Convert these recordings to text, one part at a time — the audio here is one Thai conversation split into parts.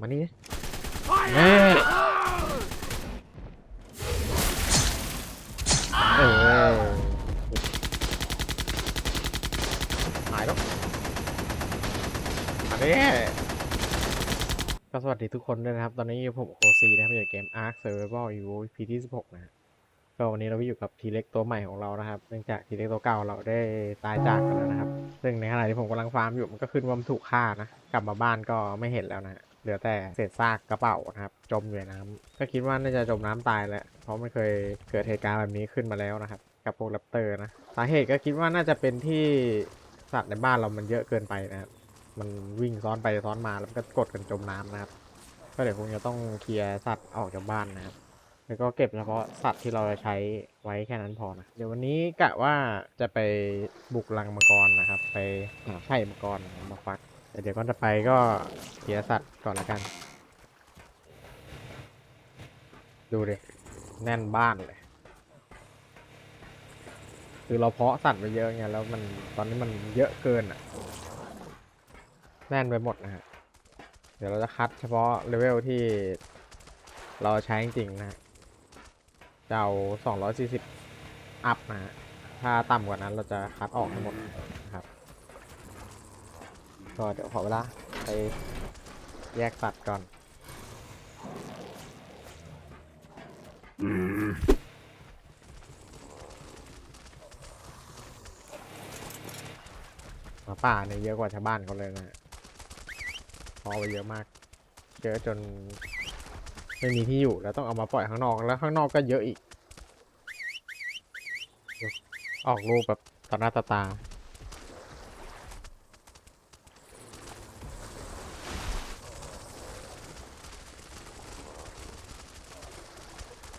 มานี่แม่เออหายแล้วมาเด้ก็สวัสดีทุกคนด้วยนะครับ ตอนนี้อยู่ผมโคซีนะครับอยู่ในเกม Ark Survival Evo EP ที่16นะฮะ ก็วันนี้เราอยู่กับทีเล็กตัวใหม่ของเรานะครับ เนื่องจากทีเล็กตัวเก่าเราได้ตายจากกันแล้วนะครับ ซึ่งในขณะที่ผมกำลังฟาร์มอยู่มันก็ขึ้นว่ามันถูกฆ่านะ กลับมาบ้านก็ไม่เห็นแล้วนะเหลือแต่เศษซากกระเป๋านะครับ จมอยู่ในน้ำก็คิดว่าน่าจะจมน้ำตายแหละเพราะมันเคยเกิดเหตุการณ์แบบนี้ขึ้นมาแล้วนะครับ กับพวกแรปเตอร์นะ สาเหตุก็คิดว่าน่าจะเป็นที่สัตว์ในบ้านเรามันเยอะเกินไปนะครับมันวิ่งซ้อนไปซ้อนมาแล้วก็กดกันจมน้ำนะครับ ก็เดี๋ยวคงจะต้องเคลียร์สัตว์ออกจากบ้านนะครับ แล้วก็เก็บเฉพาะสัตว์ที่เราจะใช้ไว้แค่นั้นพอนะ เดี๋ยววันนี้กะว่าจะไปบุกรังมังกรนะครับ ไปหาไข่มังกรมาฟักแต่เดี๋ยวก่อนจะไปก็เคลียสัตว์ก่อนละกัน ดูดิแน่นบ้านเลย คือเราเพาะสัตว์ไปเยอะไงแล้วมันตอนนี้มันเยอะเกินอะ แน่นไปหมดนะฮะ เดี๋ยวเราจะคัดเฉพาะเลเวลที่เราใช้จริงๆนะฮะ จะเอา240 อัพนะฮะถ้าต่ำกว่านั้นเราจะคัดออกทั้งหมดนะครับ ก็เดี๋ยวขอเวลาไปแยกสัตว์ก่อนหมาป่าเนี่ยเยอะกว่าชาวบ้านเขาเลยนะฮะพอไปเยอะมาก เยอะจน ไม่มีที่อยู่แล้วต้องเอามาปล่อยข้างนอกแล้วข้างนอกก็เยอะอีก ออกลูกแบบต่อหน้าตาตา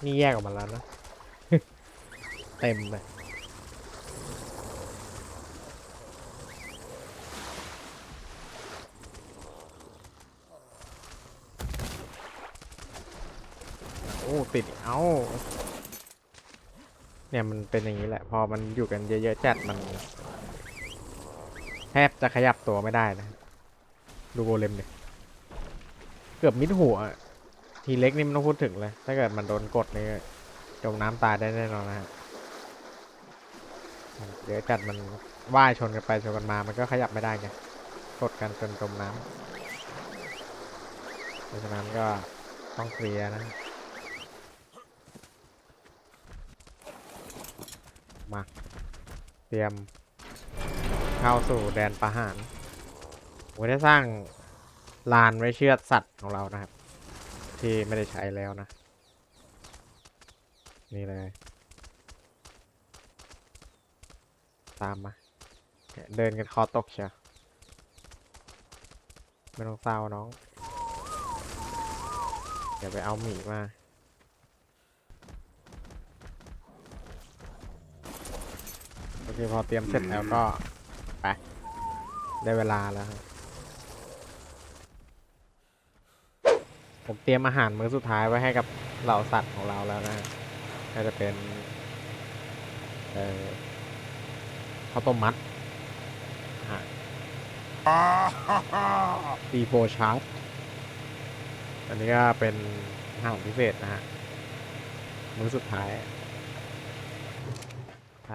นี่แยกออกมาแล้วนะ เต็มเลย โอ้ ติดเอ้า เนี่ยมันเป็นอย่างนี้แหละ พอมันอยู่กันเยอะๆจัดมันแทบจะขยับตัวไม่ได้นะ ดูโกเลมดิเกือบมิดหัว ทีเล็กนี่ไม่ต้องพูดถึงเลย ถ้าเกิดมันโดนกดนี่จมน้ำตายได้แน่นอนนะฮะเดี๋ยวจัดมันว่ายชนกันไปชนกันมา มันก็ขยับไม่ได้ไง กดกันจนจมน้ำเพราะฉะนั้นก็ต้องเคลียร์นะ มา เตรียมเข้าสู่แดนประหารผมได้สร้างลานไว้เชือดสัตว์ของเรานะครับ ที่ไม่ได้ใช้แล้วนะ นี่เลย ตามมาเนี่ยเดินกันคอตกเชียวไม่ต้องเศร้าน้อง เดี๋ยวไปเอาหมีมา โอเคพอเตรียมเสร็จแล้วก็ไปได้เวลาแล้วครับผมเตรียมอาหารมื้อสุดท้ายไว้ให้กับเหล่าสัตว์ของเราแล้วนะก็จะเป็นเอ่อข้าวต้มมัดอาหาตีโฟชาร์ปอันนี้ก็เป็นอาหารพิเศษนะฮะมื้อสุดท้ายไป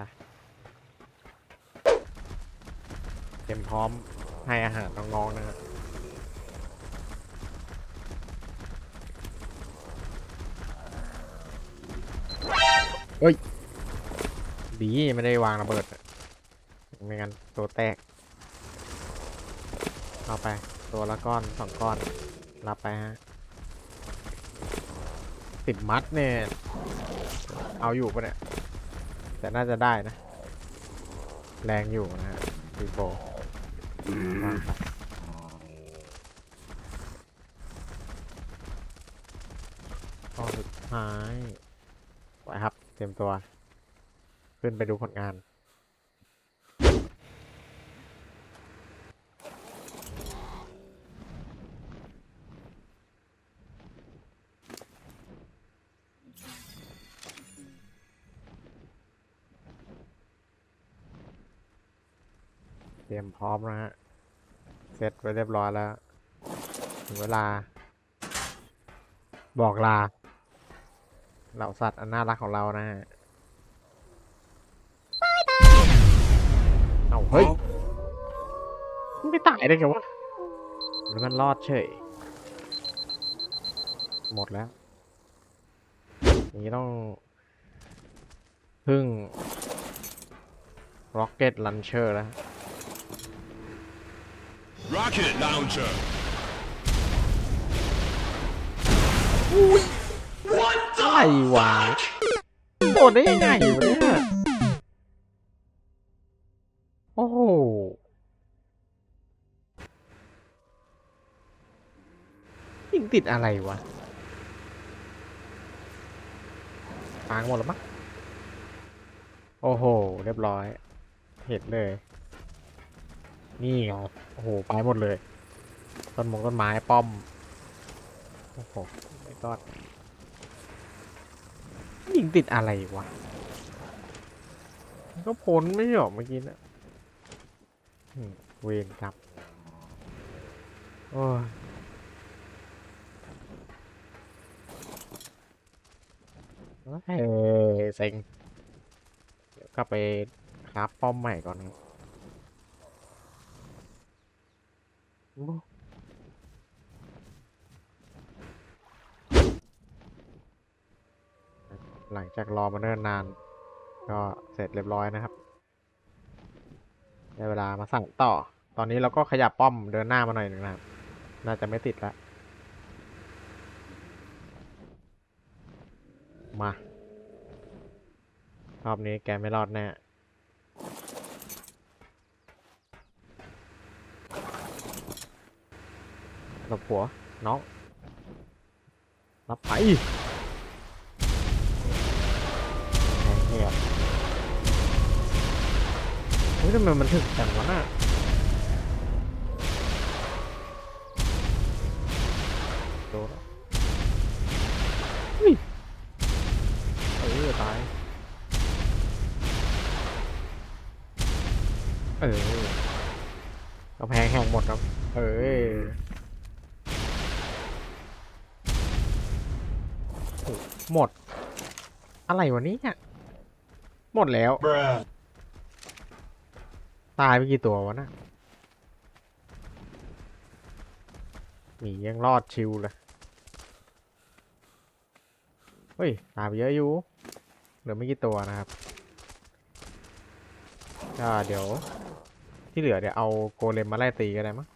เตรียมพร้อมให้อาหารน้องๆนะครับเฮ้ย ดีไม่ได้วางระเบิดอะไม่งั้นตัวแตก เอาไปตัวละก้อนสองก้อน รับไปฮะสิบมัดเนี่ย เอาอยู่ปะเนี่ย แต่น่าจะได้นะ แรงอยู่นะฮะซีโฟวางไป ข้อสุดท้ายไว้ครับ เตรียมตัว ขึ้นไปดูผลงาน รียมพร้อมนะฮะเสร็จไว้เรียบร้อยแล้ว ถึงเวลา บอกลา เหล่าสัตว์อันน่ารักของเรานะฮะเอาเฮ้ยมันไม่ตายได้ไงวะหรือมันรอดเฉย หมดแล้วอย่างนี้ต้องพึ่ง Rocket Launcher แล้ว Rocket launcher. อะไรวะโดดได้ยังไงวะเนี่ย โอ้โห ยิงติดอะไรวะพังหมดแล้วมั้งโอ้โห เรียบร้อย เห็นเลย นี่ไง โอ้โห ไปหมดเลย ต้นมงต้นไม้ป้อม โอ้โหไม่กอดยิงติดอะไรวะ ก็พ้นไม่หรอเมื่อกี้นะเวรครับ โอ้ยเฮ้ยเซ็งเดี๋ยวกลับไปคราฟป้อมใหม่ก่อนครับโอ้ หลังจากรอมาเนิ่นนาน ก็เสร็จเรียบร้อยนะครับ ได้เวลามาสั่งต่อ ตอนนี้เราก็ขยับป้อมเดินหน้ามาหน่อยหนึ่งนะครับ น่าจะไม่ติดละ มา รอบนี้แกไม่รอดแน่ หลบหัวน้องรับไปแหงเหี้ยเฮ้ยทำไมมันถึงจังวะน่ะ หมด อะไรวะเนี้หมดแล้ว Bruh. ตายไปกี่ตัววะน่ะหมียังรอดชิวเลย เฮ้ย ตายไปเยอะอยู่ เหลือไม่กี่ตัวนะครับก็เดี๋ยวที่เหลือเดี๋ยวเอาโกเลมมาไล่ตีก็ได้มั้ง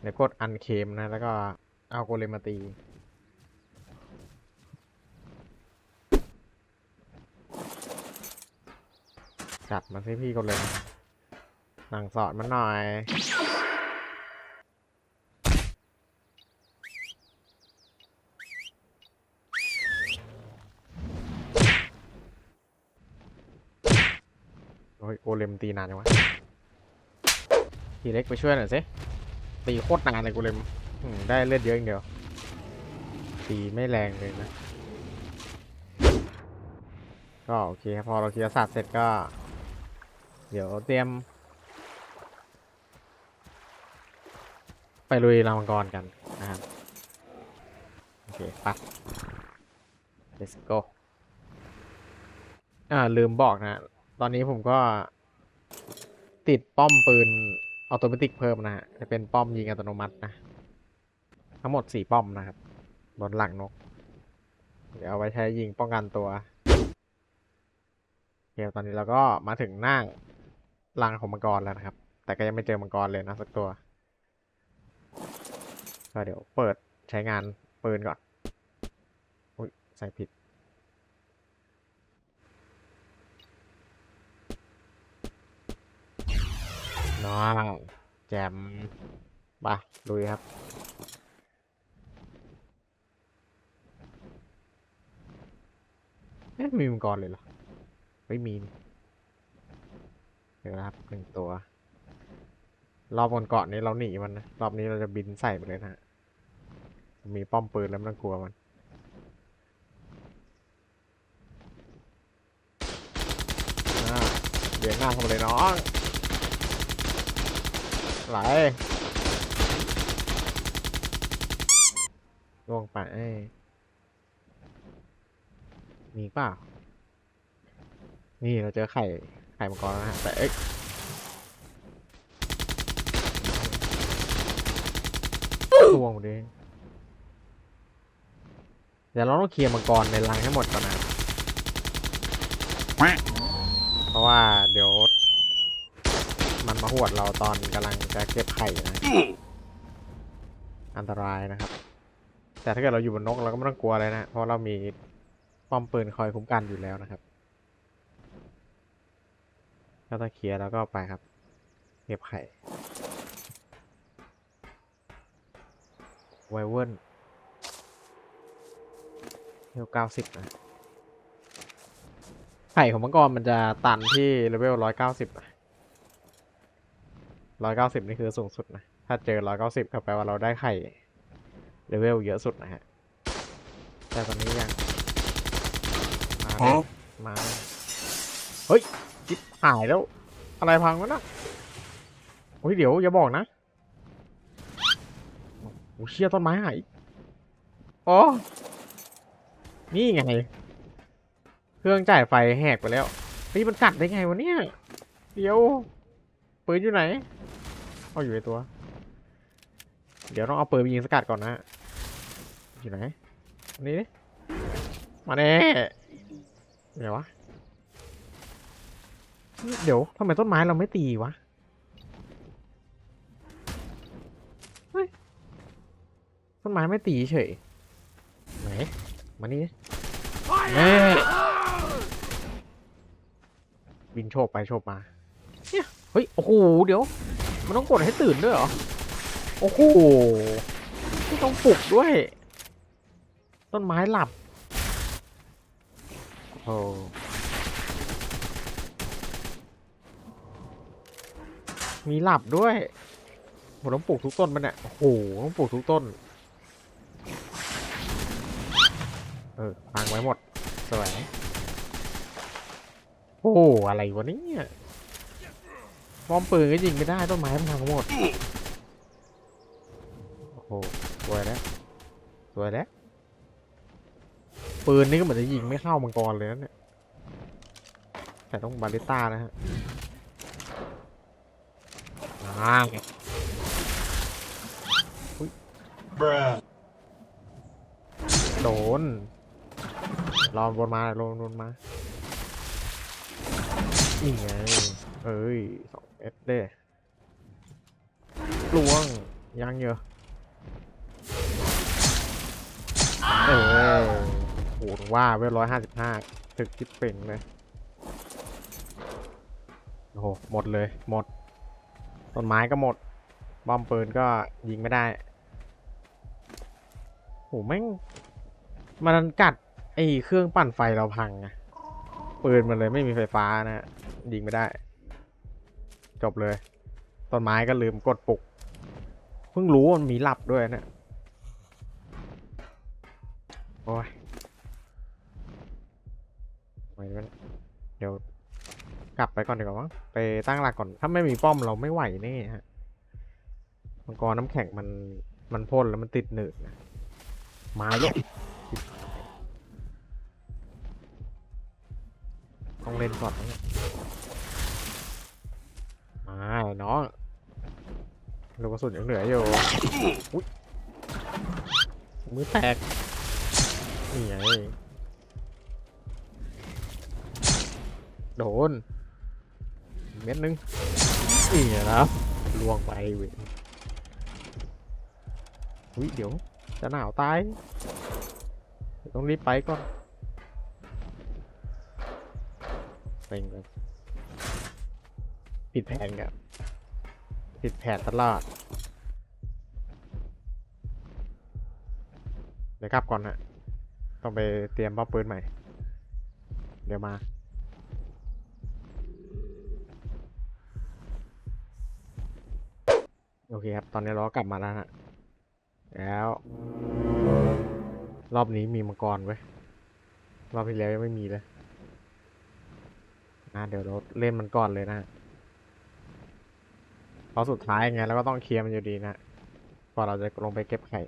เดี๋ยวกดอันเคมนะ แล้วก็เอาโกเลมมาตี จัดมาสิพี่โกเลมหนังสอดมันหน่อย โอ้ยโกเลมตีนานจังวะทีเล็กไปช่วยหน่อยสิ ตีโคตรนานเลยโกเลมอืมได้เลือดเยอะอย่างเดียว ตีไม่แรงเลยนะ ก็โอเคครับพอเราเคลียร์สัตว์เสร็จก็ เดี๋ยวเตรียม ไปลุยรังมังกรกันนะครับ โอเคไป let's go อ่า ลืมบอกนะ ตอนนี้ผมก็ติดป้อมปืนออโตเมติกเพิ่มนะฮะ จะเป็นป้อมยิงอัตโนมัตินะ ทั้งหมดสี่ป้อมนะครับ บนหลังนก เดี๋ยวเอาไว้ใช้ยิงป้องกันตัวโอเคตอนนี้เราก็มาถึงหน้า รังของมังกรแล้วนะครับ แต่ก็ยังไม่เจอมังกรเลยนะสักตัว ก็เดี๋ยวเปิดใช้งานปืนก่อน อุ้ยใส่ผิด น้องแจมไปลุยครับเอ๊ะมีมังกรเลยเหรอไม่มี เดี๋ยวนะครับหนึ่งตัว รอบบนเกาะนี้เราหนีมันนะ รอบนี้เราจะบินใส่ไปเลยนะฮะมีป้อมปืนแล้วไม่ต้องกลัวมันเบียดหน้าเข้ามาเลยน้อง ไหลล่วงไปมีเปล่า นี่เราเจอไข่ ไข่มังกรนะฮะแต่เอ้ยล่วงดเลยเดี๋ยวเราต้องเคลียร์มังกรในรังให้หมดก่อนนะ เพราะว่าเดี๋ยว มันมาหวดเราตอนกำลังจะเก็บไข่นะ อันตรายนะครับ แต่ถ้าเกิดเราอยู่บนนกเราก็ไม่ต้องกลัวเลยนะ เพราะเรามีป้อมปืนคอยคุ้มกันอยู่แล้วนะครับ ก็ถ้าเคลียร์แล้วก็ไปครับเก็บไข่ไวเวิร์นเลเวลเก้าสิบนะ ไข่ของมังกรมันจะตันที่เลเวลร้อยเก้าสิบร้อยเก้าสิบนี่คือสูงสุดนะ ถ้าเจอร้อยเก้าสิบก็แปลว่าเราได้ไข่เลเวลเยอะสุดนะฮะ แต่ตอนนี้ยัง มาแล้วมา เฮ้ย จิบหายแล้ว อะไรพังวะนะโอ้ยเดี๋ยวอย่าบอกนะโอ้เชี่ยต้นไม้หายอ๋อ นี่ไง เครื่องจ่ายไฟแหกไปแล้วเฮ้ยมันกัดได้ไงวะเนี่ย เดี๋ยวปืนอยู่ไหน เอาอยู่ในตัว เดี๋ยวต้องเอาปืนไปยิงสกัดก่อนนะ อยู่ไหนนนี้ดิมาแน่เดี๋ยววะ เดี๋ยวทำไมต้นไม้เราไม่ตีวะเฮ้ยต้นไม้ไม่ตีเฉยไหนมานี่ดิแม่บินโฉบไปโฉบมาเนี่ยเฮ้ย โอ้โห เดี๋ยว มันต้องกดให้ตื่นด้วยเหรอ โอ้โหไม่ต้องปลุกด้วย ต้นไม้หลับ โอ้ มีหลับด้วยผมต้องปลูกทุกต้นมันเนี่ยโอ้โหต้องปลูกทุกต้น เออฟังไว้หมด สวย โอ้อะไรวะเนี่ยป้อมปืนก็ยิงไม่ได้ต้นไม้มันพังหมด โอ้โหสวยแล้วสวยแล้วปืนนี่ก็เหมือนจะยิงไม่เข้ามังกรเลยนะเนี่ยแต่ต้องบาลิต้านะฮะ อ่า Bruh. โดนรอนบนมาลงบนมา นี่ไง เอ้ยสองเอสเด้ลวง ยังเยอะ เออโหถึงว่าเวลร้อยห้าสิบห้าถึกจิ๊บเป่งเลย โอ้โห หมดเลย หมด ต้นไม้ก็หมด บอมปืนก็ยิงไม่ได้โหแม่งมันกัดไอ้เครื่องปั่นไฟเราพังไงปืนมันเลยไม่มีไฟฟ้านะยิงไม่ได้ จบเลยต้นไม้ก็ลืมกดปลุกเพิ่งรู้มันมีหลับด้วยเนะี่ยโอ้ยเดี๋ยว กลับไปก่อนดีกว่ามั้งไปตั้งหลักก่อน ถ้าไม่มีป้อมเราไม่ไหวแน่ฮะมังกรน้ำแข็งมันมันพ่นแล้วมันติดหนืดนะมาแล้วต้องเล่นก่อนนะเนี่ยมาน้องลูกกระสุนยังเหลืออยู่อุ๊ยมือแตกนี่ไงโดน เม็ดนึงนี่ไงนะลวงไปเว้ยอุ้ยเดี๋ยวจะหนาวตายต้องรีบไปก่อนเซ็งเลยผิดแผนกับผิดแผนตลอดเดี๋ยวกลับก่อนฮะต้องไปเตรียมป้อปืนใหม่ เดี๋ยวมา โอเคครับ ตอนนี้เรากลับมาแล้วฮะ แล้ว รอบนี้มีมังกรไว้รอบที่แล้วยังไม่มีเลยอะเดี๋ยวเราเล่นมันก่อนเลยนะฮะเพราะสุดท้ายไงเราก็ต้องเคลียร์มันอยู่ดีนะพอเราจะลงไปเก็บไข่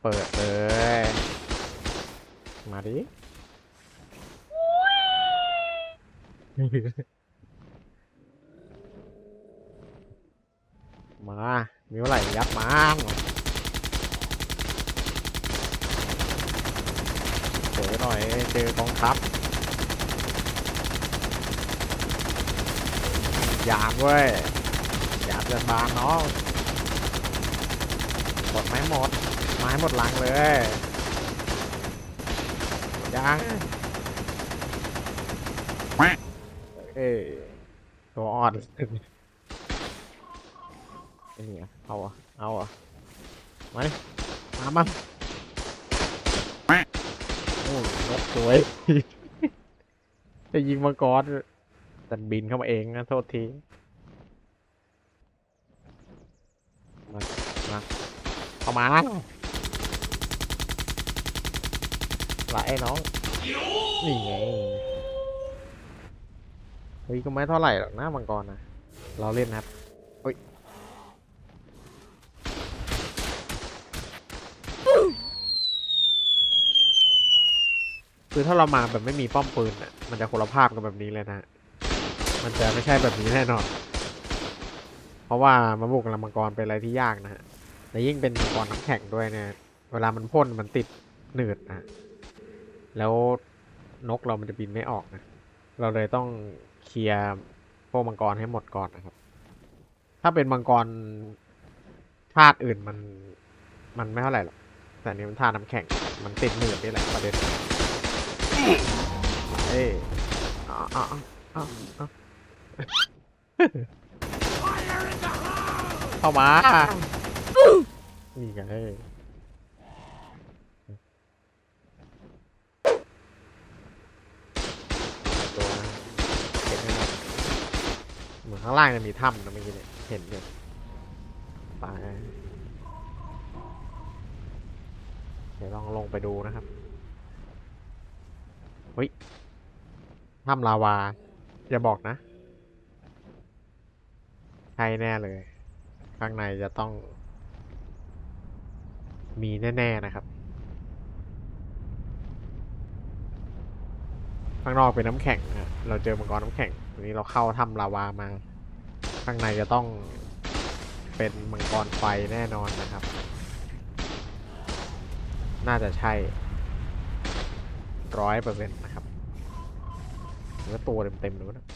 เปิดเลย มาดิ มา มีเท่าไหร่ยัดมาเจอหน่อย เจอกองทัพ ยามเว้ย ยามเดินบานเนาะหมดไหมหมด ไม้หมดลังเลยยังเอ้ยตัวอ่อน ไอ้นี่อะเอาอะเอาอะมาดิมามันโอ้ยนกสวย จะยิงมังกรแต่บินเข้ามาเองนะโทษที มา มาเข้ามาไหลไอ้น้อง นี่ไง เฮ้ยก็ไม่เท่าไหร่หรอกนะมังกรนะ เราเล่นนะครับ คือถ้าเรามาแบบไม่มีป้อมปืนอะมันจะคนละภาพกันแบบนี้เลยนะ มันจะไม่ใช่แบบนี้แน่นอน เพราะว่ามาบุกลำมังกรเป็นอะไรที่ยากนะฮะและยิ่งเป็นมังกรน้ำแข็งด้วยเนี่ย เวลามันพ่นมันติดหนืดนะแล้วนกเรามันจะบินไม่ออกนะ เราเลยต้องเคลียร์พวกมังกรให้หมดก่อนนะครับ ถ้าเป็นมังกรธาตุอื่นมันมันไม่เท่าไหร่หรอก แต่นนี้มันธาตุน้ำแข็ง มันติดหนืดนี่แหละประเด็น เอ้ยเอาเอาเอาเอาเข้ามา นี่ไงตัวนะเห็นไหมครับเหมือนข้างล่างจะมีถ้ำนะเมื่อกี้เนี่ยเห็นอยู่ไปเดี๋ยวลองลงไปดูนะครับ เฮ้ยถ้ำลาวา อย่าบอกนะ ใช่แน่เลย ข้างในจะต้อง มีแน่ ๆ นะครับ ข้างนอกเป็นน้ำแข็งนะเราเจอมังกรน้ำแข็งวันนี้เราเข้าถ้ำลาวามา ข้างในจะต้องเป็นมังกรไฟแน่นอนนะครับ น่าจะใช่ ร้อยเปอร์เซ็นต์นะครับเนื้อตัวเต็มๆเลยนะ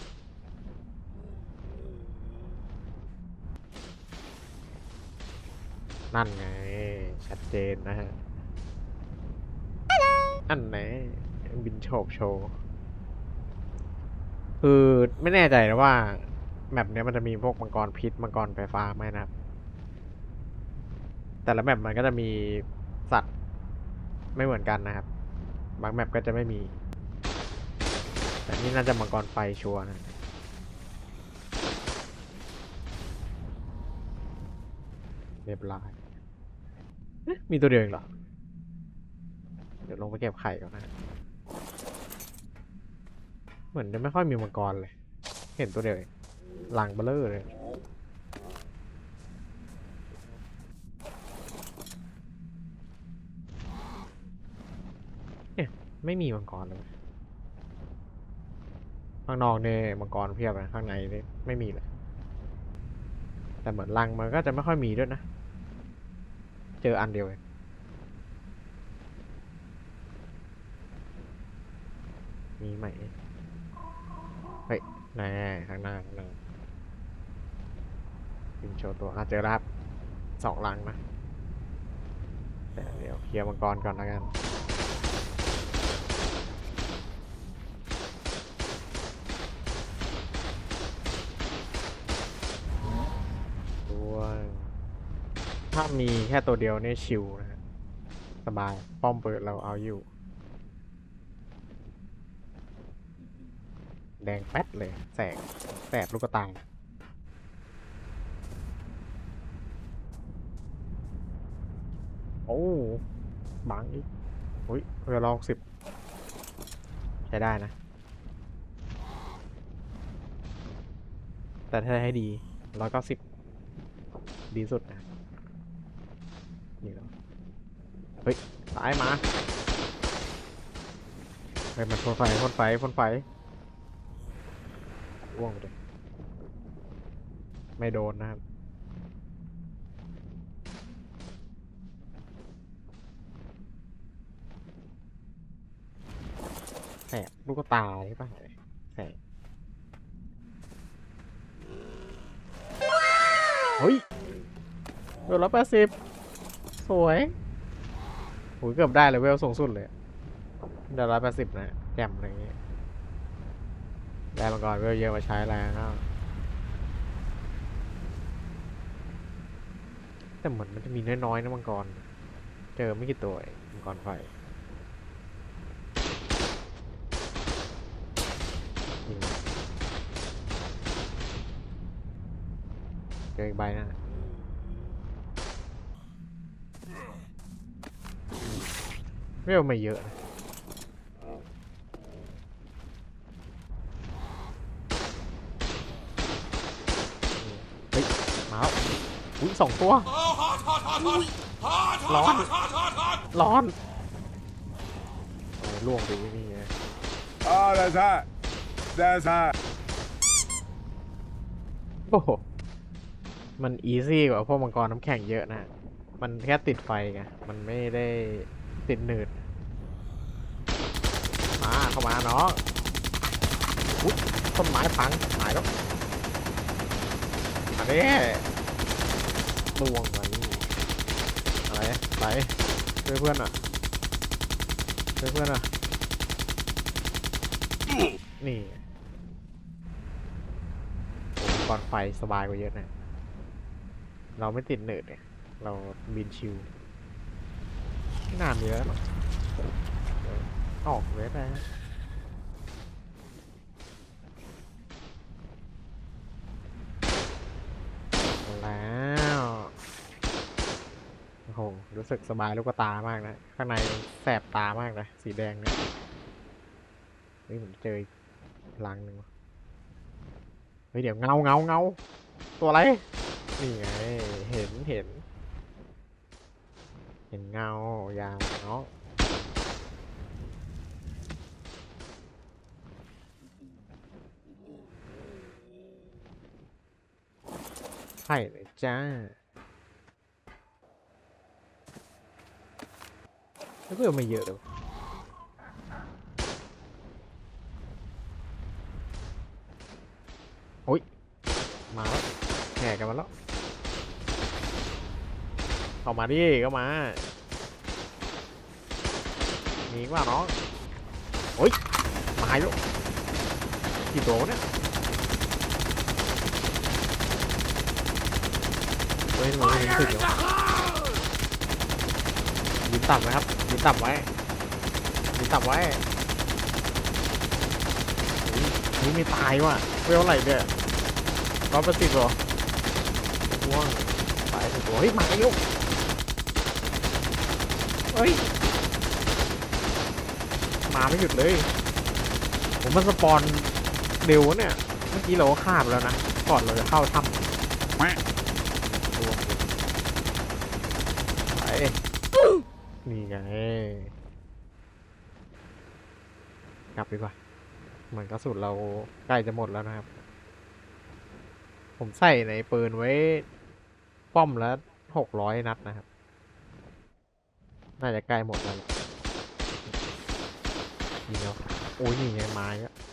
นั่นไง ชัดเจนนะฮะ อันไหน บินโฉบโชว์ คือไม่แน่ใจนะว่า แมปเนี้ยมันจะมีพวกมังกรพิษมังกรไฟฟ้าไหมนะครับ แต่ละแมปมันก็จะมีสัตว์ไม่เหมือนกันนะครับ บางแมปก็จะไม่มี แต่นี่น่าจะมังกรไฟชัวร์นะเรียบร้อยมีตัวเดียวเองเหรอ เดี๋ยวลงไปเก็บไข่ก่อนนะ เหมือนจะไม่ค่อยมีมังกรเลย เห็นตัวเดียวเองหลังเบลเลอร์เลย เนี่ย ไม่มีมังกรเลยข้างนอกเนี่ยมังกรเพียบเลยข้างในนี่ไม่มีเลย แต่เหมือนรังมันก็จะไม่ค่อยมีด้วยนะ เจออันเดียวเองมีไหมเฮ้ยแน่ข้างหน้าข้างหน้าพิมโชว์ตัวอะเจอแล้วครับสองลังนะแต่เดี๋ยวเคลียร์มังกรก่อนแล้วกัน ด้วย ถ้ามีแค่ตัวเดียวเนี่ยชิวนะฮะสบาย ป้อมเปิดเราเอาอยู่ แดงแป๊ดเลย แสงแสบลูกตาโอ้บังอีกอุ้ยเรือลองสิบใช้ได้นะ แต่ถ้าให้ดีร้อยเก้าสิบดีสุดนะนี่เหรอเฮ้ยฮ้ยซ้ายมาเฮ้ยมันพ่นไฟพ่นไฟพ่นไฟร่วงไปเลยไม่โดนนะครับแสบลูกตาใช่ปะแสบเฮ้ยเวลร้อยแปดสิบสวย โหเกือบได้เลยเวลสูงสุดเลยเดี๋ยวร้อยแปดสิบนะแจ่มอะไรอย่างเงี้ยได้มาก่อนเวลเยอะมาใช้แล้วแต่เหมือนมันจะมีน้อยๆนะมังกร เจอไม่กี่ตัวมังกรไฟเจออีกใบนะ เวลไม่เยอะนะเฮ้ยมาแล้วอุ้ยสองตัว ร้อน ร้อนโอ้ยล่วงไปนี่ไง Oh, that's hot. That's hot. โอ้โหมันอีซี่กว่าพวกมังกรน้ำแข็งเยอะนะ มันแค่ติดไฟไง มันไม่ได้ติดหนืดมา เข้ามาเนาะอุ๊ยต้นไม้พังหายแล้วอันนี้ลวงไปอะไรไปช่วยเพื่อนอะช่วยเพื่อนอะนี่ก่อนไฟสบายกว่าเยอะนะเราไม่ติดเนิร์ดเนี่ย เราบินชิวไม่นานมีแล้วหรอกเดี๋ยวออกเวทไปฮะแล้วโอ้โห รู้สึกสบายลูกตามากนะ ข้างในแสบตามากนะ สีแดงเนี่ยเฮ้ยผมเจออีกลังหนึ่งวะเฮ้ยเดี๋ยวเงาเงาเงาตัวอะไร นี่ไง เห็นเห็น เห็นเงายาวเนาะใช่เลยจ้า แล้วก็ไม่เยอะเลยวะมาแล้วแห่กันมาแล้วเข้ามาดิเข้ามา มีว่าน้องโอ้ย มาแล้วกี่ตัวเนี่ยเฮ้ยมันไม่ถึงเหรอ ต่ำนะครับยืนต่ำไว้ยืนต่ำไว้นี่ไม่ตายว่ะเวลไหรเนี่ยร้อยเปอร์เซ็นต์หรอว่างตายตัวเฮ้ยมาแล้วเฮ้ยมาไม่หยุดเลย ผมมันสปอนเร็วเนี่ย เมื่อกี้เราก็ฆ่าไปแล้วนะ ก่อนเราจะเข้าถ้ำรวมไป นี่ไง กลับดีกว่า เหมือนกระสุนเราใกล้จะหมดแล้วนะครับ ผมใส่ในปืนไว้ ป้อมละหกร้อยนัดนะครับ น่าจะใกล้หมดแล้วแหละนี่เนาะโอ้ยนี่ไงไม้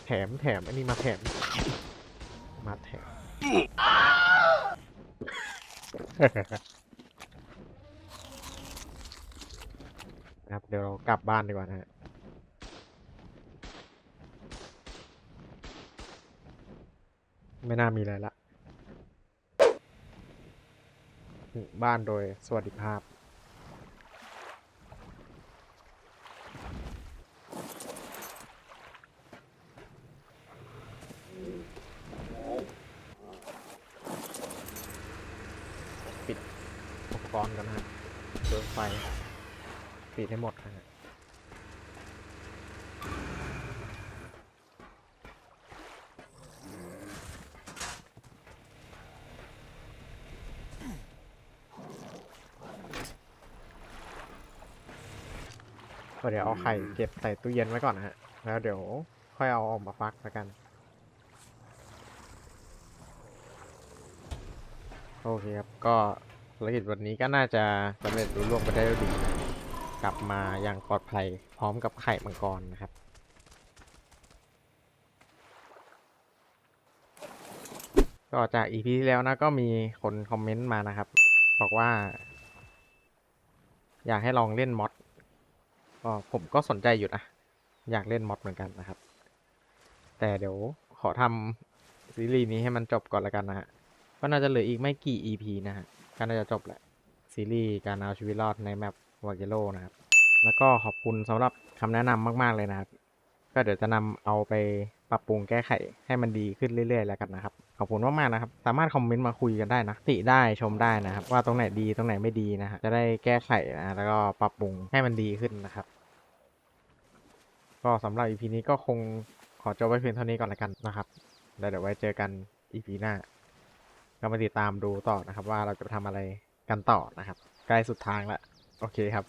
แถมแถมอันนี้มาแถม มาแถม นะครับ เดี๋ยวเรากลับบ้านดีกว่านะฮะไม่น่ามีอะไรละ บ้านโดยสวัสดิภาพ ปิดอุปกรณ์กันนะฮะเดินไฟ ปิดให้หมดนะฮะเดี๋ยวเอาไข่เก็บใส่ตู้เย็นไว้ก่อนนะฮะ แล้วเดี๋ยวค่อยเอาออกมาฟักแล้วกัน โอเคครับ ก็ภารกิจวันนี้ก็น่าจะสำเร็จรุ่ล่วงไปได้ดี กลับมาอย่างปลอดภัยพร้อมกับไข่มังกรนะครับ ก็จากอีพีที่แล้วนะก็มีคนคอมเมนต์มานะครับ บอกว่า อยากให้ลองเล่นมอดก็ผมก็สนใจอยู่นะ อยากเล่นมอดเหมือนกันนะครับ แต่เดี๋ยวขอทำซีรีส์นี้ให้มันจบก่อนละกันนะฮะก็น่าจะเหลืออีกไม่กี่ EP นะฮะก็น่าจะจบแหละซีรีส์การเอาชีวิตรอดในแมป วาเกโลนะครับ แล้วก็ขอบคุณสำหรับคำแนะนำมาก ๆ เลยนะครับ ก็เดี๋ยวจะนำเอาไปปรับปรุงแก้ไขให้มันดีขึ้นเรื่อย ๆ แล้วกันนะครับ ขอบคุณมากๆนะครับ สามารถคอมเมนต์มาคุยกันได้นะ ติได้ชมได้นะครับ ว่าตรงไหนดีตรงไหนไม่ดีนะฮะจะได้แก้ไขนะแล้วก็ปรับปรุงให้มันดีขึ้นนะครับ ก็สำหรับ EP นี้ก็คงขอจบไว้เพียงเท่านี้ก่อนละกันนะครับแล้วเดี๋ยวไว้เจอกัน EP หน้า ก็มาติดตามดูต่อนะครับ ว่าเราจะทำอะไรกันต่อนะครับ ใกล้สุดทางแล้ว โอเคครับ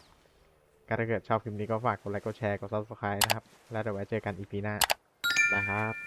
ก็ถ้าเกิดชอบคลิปนี้ก็ฝากกดไลค์กดแชร์กด subscribe นะครับ แล้วเดี๋ยวไว้เจอกันอีพีหน้านะครับ